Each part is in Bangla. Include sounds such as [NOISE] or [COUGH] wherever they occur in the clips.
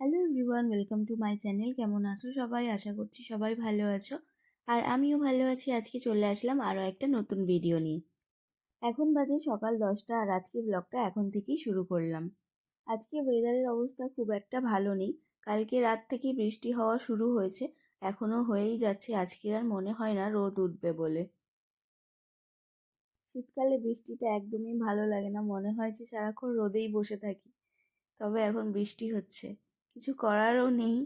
Hello everyone welcome to my channel কেমন আছো সবাই? আশা করছি সবাই ভালো আছো। আর আমিও ভালো আছি। আজকে চলে আসলাম আরও একটা নতুন ভিডিও নিয়ে। এখন বাজে সকাল দশটা আর আজকে ব্লগটা এখন থেকেই শুরু করলাম। আজকে ওয়েদারের অবস্থা খুব একটা ভালো নেই। কালকে রাত থেকে বৃষ্টি হওয়া শুরু হয়েছে। এখনও হয়েই যাচ্ছে। আজকে আর মনে হয় না রোদ উঠবে বলে। শীতকালে বৃষ্টিটা একদমই ভালো লাগে না। মনে হয় যে সারাক্ষণ রোদেই বসে থাকি। তবে এখন বৃষ্টি হচ্ছে। কিছু করারও নেই।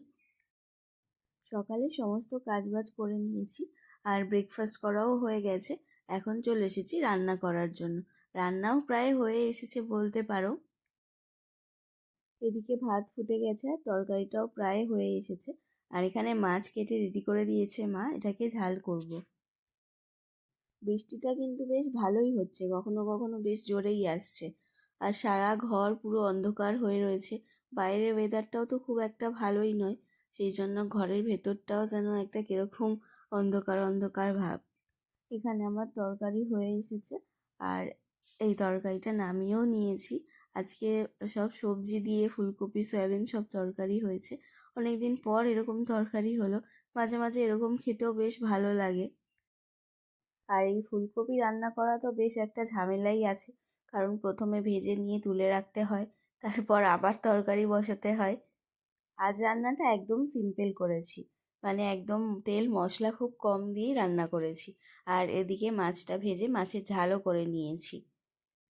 সকালে সমস্ত কাজবাজ করে নিয়েছি আর ব্রেকফাস্ট করাও হয়ে গেছে। এখন চলে এসেছি রান্না করার জন্য। রান্নাও প্রায় হয়ে এসেছে বলতে পারো। এদিকে ভাত ফুটে গেছে আর তরকারিটাও প্রায় হয়ে এসেছে। আর এখানে মাছ কেটে রেডি করে দিয়েছে মা, এটাকে ঝাল করব। বৃষ্টিটা কিন্তু বেশ ভালোই হচ্ছে, কখনো কখনো বেশ জোরেই আসছে। আর সারা ঘর পুরো অন্ধকার হয়ে রয়েছে। বাইরের ওয়েদারটাও তো খুব একটা ভালোই নয়, সেই জন্য ঘরের ভেতরটাও যেন একটা কীরকম অন্ধকার অন্ধকার ভাব। এখানে আমার তরকারি হয়ে এসেছে আর এই তরকারিটা নামিয়েও নিয়েছি। আজকে সব সবজি দিয়ে ফুলকপি, সয়াবিন সব তরকারি হয়েছে। অনেক দিন পর এরকম তরকারি হলো, মাঝে মাঝে এরকম খেতেও বেশ ভালো লাগে। আর এই ফুলকপি রান্না করা তো বেশ একটা ঝামেলাই আছে, কারণ প্রথমে ভেজে নিয়ে তুলে রাখতে হয়। তারপর আবার তরকারি বসাতে হয়। আজ রান্নাটা একদম সিম্পল করেছি। মানে একদম তেল, মশলা খুব কম দিয়েই রান্না করেছি। আর এদিকে মাছটা ভেজে মাছের ঝালও করে নিয়েছি।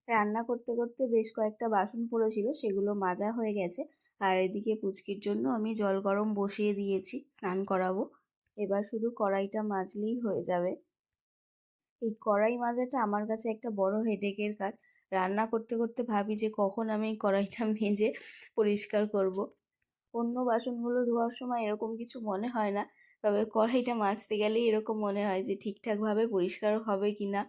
রান্না করতে করতে বেশ কয়েকটা বাসন পড়েছিল, সেগুলো মাজা হয়ে গেছে। আর এদিকে পুচকির জন্য আমি জল গরম বসিয়ে দিয়েছি, স্নান করাবো। এবার শুধু কড়াইটা মাজলেই হয়ে যাবে। এই কড়াই মাজাটা আমার কাছে একটা বড় হেডেকের কাজ। রান্না করতে করতে ভাবি যে কখন আমি কড়াইটা [LAUGHS] মেজে পরিষ্কার করব। অন্য বাসনগুলো ধোয়ার সময় এরকম কিছু মনে হয় না, তবে কড়াইটা মাজতে গেলেই এরকম মনে হয় যে ঠিকঠাকভাবে পরিষ্কার হবে কি না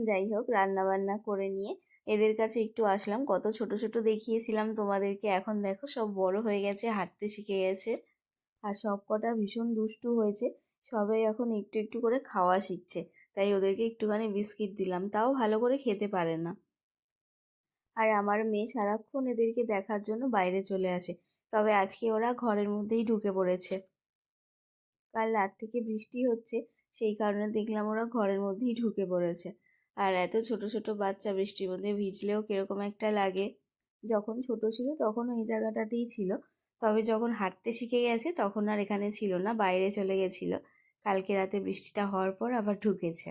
যাই হোক রান্না বান্না করে নিয়ে এদের কাছে একটু আসলাম। কত ছোট ছোট দেখিয়েছিলাম তোমাদেরকে, এখন দেখো সব বড় হয়ে গেছে, হাঁটতে শিখে গেছে। আর সব কটা ভীষণ দুষ্টু হয়েছে, সবাই এখন একটু একটু করে খাওয়া শিখছে। তাই ওদেরকে একটুখানি বিস্কিট দিলাম, তাও ভালো করে খেতে পারে না। আর আমার মেয়ে সারাক্ষণ এদেরকে দেখার জন্য বাইরে চলে আসে, তবে আজকে ওরা ঘরের মধ্যেই ঢুকে পড়েছে। কাল রাত থেকে বৃষ্টি হচ্ছে, সেই কারণে দেখলাম ওরা ঘরের মধ্যেই ঢুকে পড়েছে। আর এত ছোট ছোট বাচ্চা বৃষ্টির মধ্যে ভিজলেও কীরকম একটা লাগে। যখন ছোট ছিল তখন ওই জায়গাটাতেই ছিল, তবে যখন হাঁটতে শিখে গেছে তখন আর এখানে ছিল না, বাইরে চলে গেছিল। কালকে রাতে বৃষ্টিটা হওয়ার পর আবার ঢুকেছে।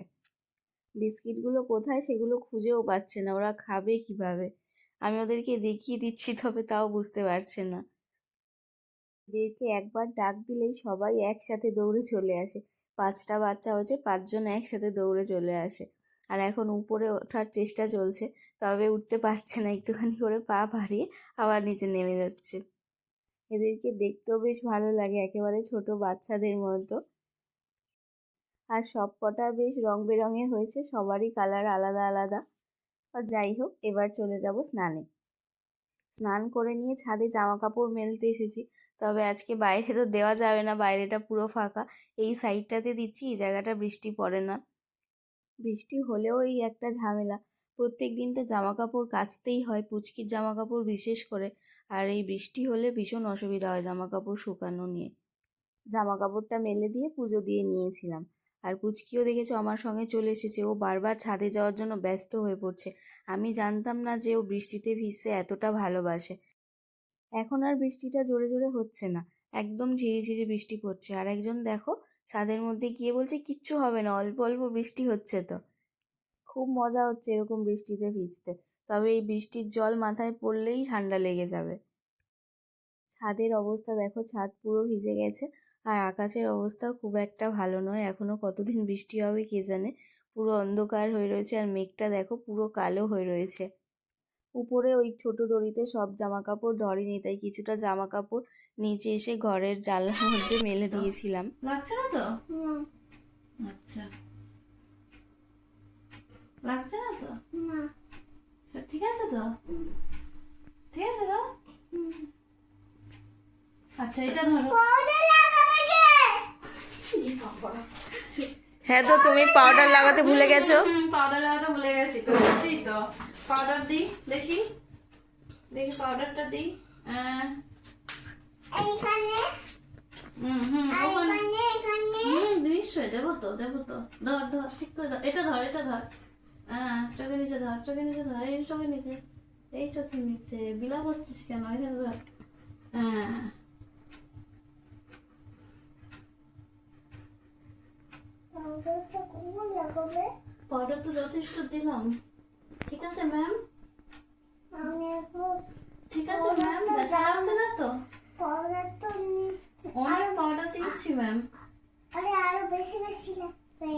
বিস্কিটগুলো কোথায় সেগুলো খুঁজেও পাচ্ছে না, ওরা খাবে কীভাবে? আমি ওদেরকে দেখিয়ে দিচ্ছি, তবে তাও বুঝতে পারছে না। ওদেরকে একবার ডাক দিলেই সবাই একসাথে দৌড়ে চলে আসে। পাঁচটা বাচ্চা হচ্ছে পাঁচজন একসাথে দৌড়ে চলে আসে। আর এখন উপরে ওঠার চেষ্টা চলছে, তবে উঠতে পারছে না, একটুখানি করে পা বাড়িয়ে আবার নিচে নেমে যাচ্ছে। এদেরকে দেখতেও বেশ ভালো লাগে, একেবারে ছোট বাচ্চাদের মতো। আর সব কটা বেশ রং বেরঙের হয়েছে, সবারই কালার আলাদা আলাদা। আর যাই হোক, এবার চলে যাব স্নানে। স্নান করে নিয়ে ছাদে জামা কাপড় মেলতে এসেছি, তবে আজকে বাইরে তো দেওয়া যাবে না, বাইরেটা পুরো ফাঁকা। এই সাইডটাতে দিচ্ছি, এই জায়গাটা বৃষ্টি পড়ে না। বৃষ্টি হলেও এই একটা ঝামেলা। প্রত্যেক দিন তো জামা কাপড় কাচতেই হয়, পুচকির জামা কাপড় বিশেষ করে। আর এই বৃষ্টি হলে ভীষণ অসুবিধা হয় জামা কাপড় শুকানো নিয়ে। জামা কাপড়টা মেলে দিয়ে পুজো দিয়ে নিয়েছিলাম। আর পুচকিও দেখেছ আমার সঙ্গে চলে এসেছে। ও বারবার ছাদে যাওয়ার জন্য ব্যস্ত হয়ে পড়ছে। আমি জানতাম না যে ও বৃষ্টিতে ভিজতে এতটা ভালোবাসে। এখন আর বৃষ্টিটা জোরে জোরে হচ্ছে না। একদম ঝিরিঝিরি বৃষ্টি পড়ছে। আর একজন দেখো, ছাদের মধ্যে গিয়ে বলছে, কিচ্ছু হবে না, অল্প অল্প বৃষ্টি হচ্ছে তো। খুব মজা হচ্ছে এরকম বৃষ্টিতে ভিজতে। তবে এই বৃষ্টির জল মাথায় পড়লেই ঠান্ডা লেগে যাবে। ছাদের অবস্থা দেখো, ছাদ পুরো ভিজে গেছে। আর আকাশের অবস্থাও খুব একটা ভালো নয়। এখনও কতদিন বৃষ্টি হবে কে জানে? পুরো অন্ধকার হয়ে রয়েছে আর মেঘটা দেখো পুরো কালো হয়ে রয়েছে। উপরে ওই ছোট দড়িতে সব জামা কাপড় ধরেনি তাই কিছুটা জামা কাপড় নিচে এসে ঘরের জানলার মধ্যে মেলে দিয়েছিলাম। লাগছে না তো? আচ্ছা। লাগছে না তো? সব ঠিক আছে তো? ঠিক আছে তো? আচ্ছা এটা ধরো। হ্যাঁ তো, তুমি পাউডার লাগাতে ভুলে গেছো? পাউডার লাগাতে ভুলে গেছি তো ঠিক তো। পাউডার দিই, দেখি। দেখি পাউডারটা দিই। এইখানে হুম হুম হুম, নিশ্চয়ই, দেবো তো দেবো তো। ধর ধর, ঠিক করে ধর। এটা ধর এটা ধর। হ্যাঁ চোখে নিচে ধর চকে নিচে ধর, এই চোখে নিচে, এই চোখে নিচে। বিলাপ করছিস কেন? এখানে ধর। হ্যাঁ পাউডার তো যথেষ্ট দিলাম। ঠিক আছে ম্যাম ঠিক আছে ম্যাম ব্যথা লাগছে না তো? অনেক পাউডার ম্যাম আরে আরও বেশি বেশি লাগবে?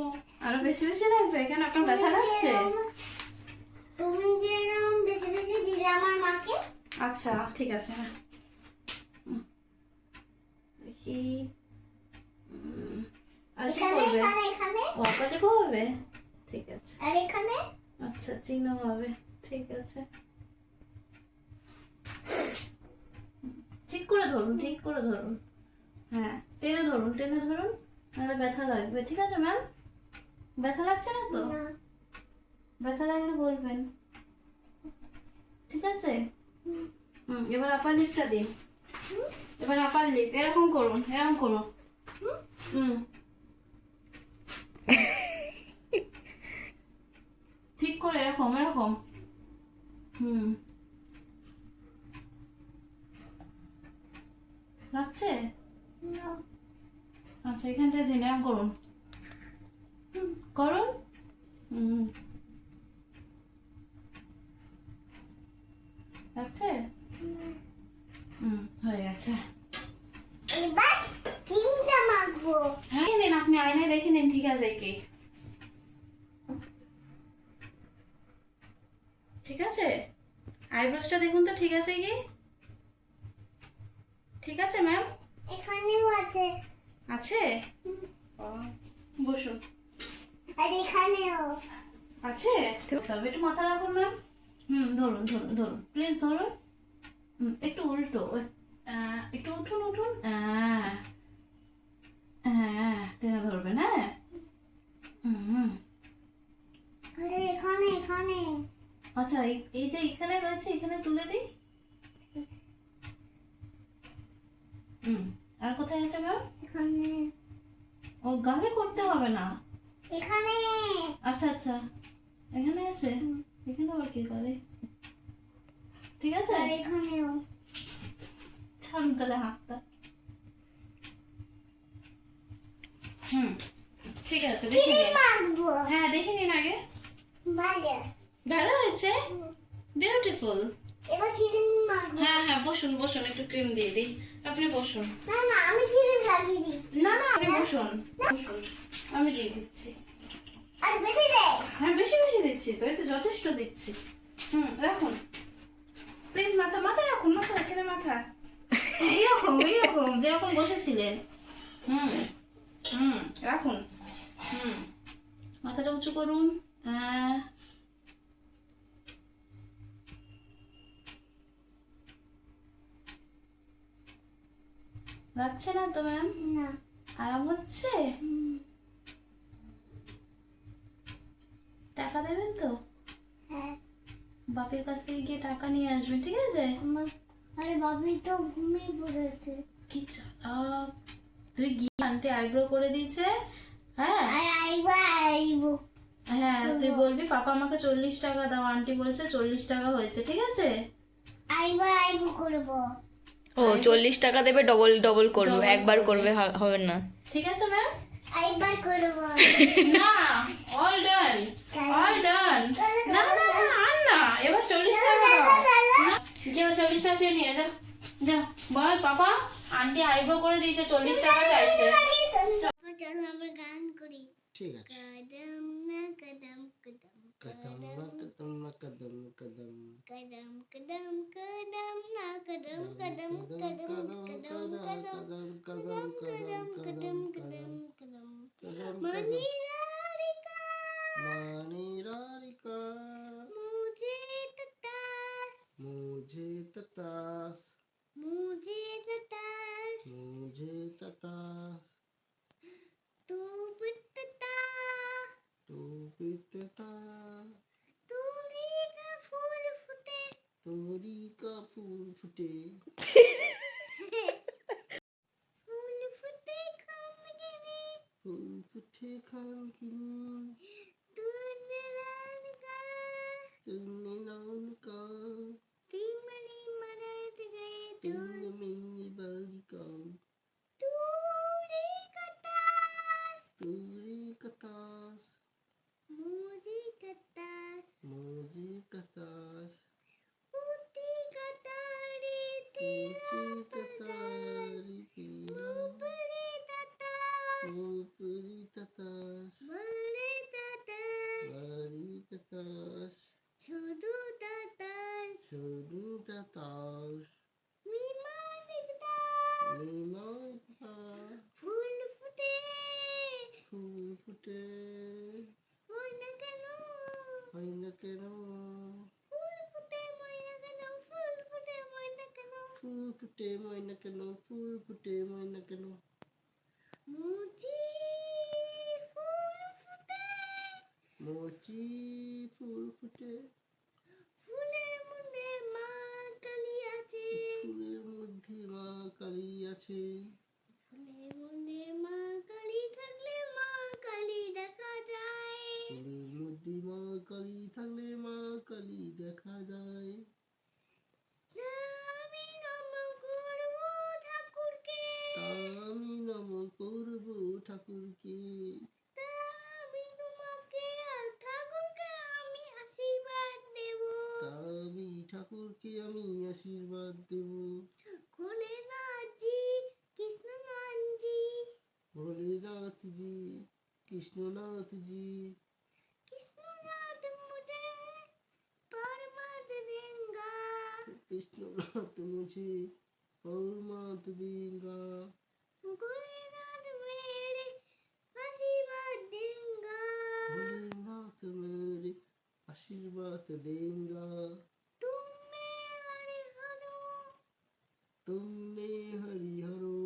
আরও বেশি বেশি লাগবে কেন আপনার ব্যথা লাগছে তুমি যে এরকম বেশি বেশি দিলে আমার মাকে? আচ্ছা ঠিক আছে হ্যাঁ। দেখি। আর কি করবে? ও আপা লেখা হবে ঠিক আছে। আর এখানে? আচ্ছা চিহ্ন হবে। ঠিক আছে। ঠিক করে ধরুন ঠিক করে ধরুন। হ্যাঁ টেনে ধরুন টেনে ধরুন নাহলে ব্যথা লাগবে। ঠিক আছে ম্যাম ব্যথা লাগছে না তো? ব্যথা লাগলে বলবেন। ঠিক আছে? হুম। এবার আপার লিপটা দিন। এবার আপার লিপ এরকম করুন এরকম করুন। হুম। ঠিক করে এরকম এরকম। হুম। লাগছে? আচ্ছা এখানটায় দিন এরকম করুন। করুন? হুম। লাগছে? হুম হয়ে গেছে। এবার তিনটা মাখবো হ্যাঁ দেখে নিন আপনি আয়নায় দেখে নিন ঠিক আছে কি? ঠিক আছে? আইব্রোসটা দেখুন তো ঠিক আছে কি? ঠিক আছে ম্যাম এখানেও আছে। আছে? বসুন। আর এখানেও। আছে? তবে একটু মাথা রাখুন ম্যাম হুম ধরুন ধরুন ধরুন। প্লিজ ধরুন। একটু উল্টো একটু উঠুন উঠুন। আহ, হ্যাঁ টেনে ধরবেন হ্যাঁ এখানে এখানে। আচ্ছা এই- যে এখানে রয়েছে এখানে তুলে দিই? হুম আর কোথায় আছে ম্যাম এখানে। ও গালে করতে হবে না? এখানে। আচ্ছা আচ্ছা। এখানে আছে? এখানে আবার কি করে? ঠিক আছে? এখানেও। ছাড়ুন তাহলে হাতটা। হুম ঠিক আছে দেখে নিন হ্যাঁ দেখে নিন আগে। ভালো হয়েছে? বিউটিফুল এবার ক্রিম মাখবো হ্যাঁ হ্যাঁ বসুন বসুন একটু ক্রিম দিয়ে দিই। আপনি বসুন। না না আমি ক্রিম লাগিয়ে দিই না না আপনি বসুন। বসুন আমি দিয়ে দিচ্ছি। আর বেশি দে। হ্যাঁ বেশি বেশি দিচ্ছি তো যথেষ্ট দিচ্ছি। হুম রাখুন। প্লিজ মাথা মাথা রাখুন মাথা এখানে মাথা। এইরকম এইরকম যেরকম বসেছিলেন। হুম। হুম রাখুন। হুম। মাথাটা উঁচু করুন। লাগছে না তো ম্যাম না। আরাম হচ্ছে? টাকা দেবেন তো? হ্যাঁ। বাপের কাছ থেকে গিয়ে টাকা নিয়ে আসবেন ঠিক আছে? আরে বাবি তো ঘুমিয়ে পড়েছে। কি চালাক। তুই গিয়ে আন্টি আইব্রো করে দিয়েছে হ্যাঁ? হ্যাঁ তুই বলবি পাপা আমাকে চল্লিশ টাকা দাও। আন্টি বলছে চল্লিশ টাকা হয়েছে ঠিক আছে? আইবো আইবো করব। ও চল্লিশ টাকা দেবে ডবল ডবল করবে একবার করবে। হবে না। ঠিক আছে ম্যাম আইবার করব। না অল ডান অল ডান না না না আর না এবার চল্লিশ টাকা দাও। না, চল্লিশ টাকা চেয়ে নিয়ে যা যা বল পাপা। আন্টি আইব্রো করে দিয়েছে চল্লিশ টাকা চাইছে চলো আমরা গান করি ঠিক আছে কদম না কদম কদম কদম না কদম না কদম কদম কদম কদম কদম না কদম কদম কদম কদম কদম কদম কদম কদম কদম কদম কদম kankini ফুটে ময়না কেন ফুল ফুটে ময়না কেন মুচি ফুল ফুটে মোচি ফুল ফুটে ফুলের মধ্যে মা কালী আছে ফুলের মধ্যে মা কালী আছে ফুলের মধ্যে মা কালী থাকলে মা কালী দেখা যায় ফুলের মধ্যে মা কালী থাকলে মা কালী দেখা যায় না আমি নম করব ঠাকুরকে তা আমি নম করব ঠাকুরকে তা আমি তোমাকে আর ঠাকুরকে আমি আশীর্বাদ দেব তা আমি ঠাকুরকে আমি আশীর্বাদ দেব ভোলেনাথজি কৃষ্ণনাথজি ভোলেনাথজি কৃষ্ণনাথজি কৃষ্ণনাথ মুঝে परमत देंगा कृष्णनाथ मुझे परमात देगा भोलेनाथ मेरे आशीर्वाद देंगा भोलेनाथ मेरे आशीर्वाद देगा तुम में हरिहरो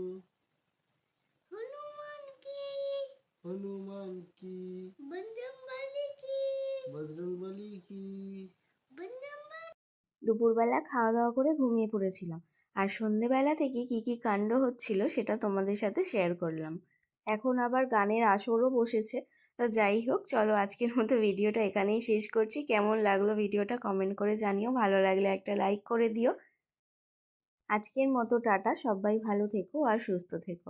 हनुमान की हनुमान की बजरंगबली की बजरंगबली की बजरंगबली দুপুরবেলা খাওয়া দাওয়া করে ঘুমিয়ে পড়েছিলাম আর সন্ধেবেলা থেকে কি কি কাণ্ড হচ্ছিল সেটা তোমাদের সাথে শেয়ার করলাম এখন আবার গানের আসরও বসেছে তো যাই হোক চলো আজকের মতো ভিডিওটা এখানেই শেষ করছি কেমন লাগলো ভিডিওটা কমেন্ট করে জানিও ভালো লাগলে একটা লাইক করে দিও আজকের মতো টাটা সবাই ভালো থেকো আর সুস্থ থেকো।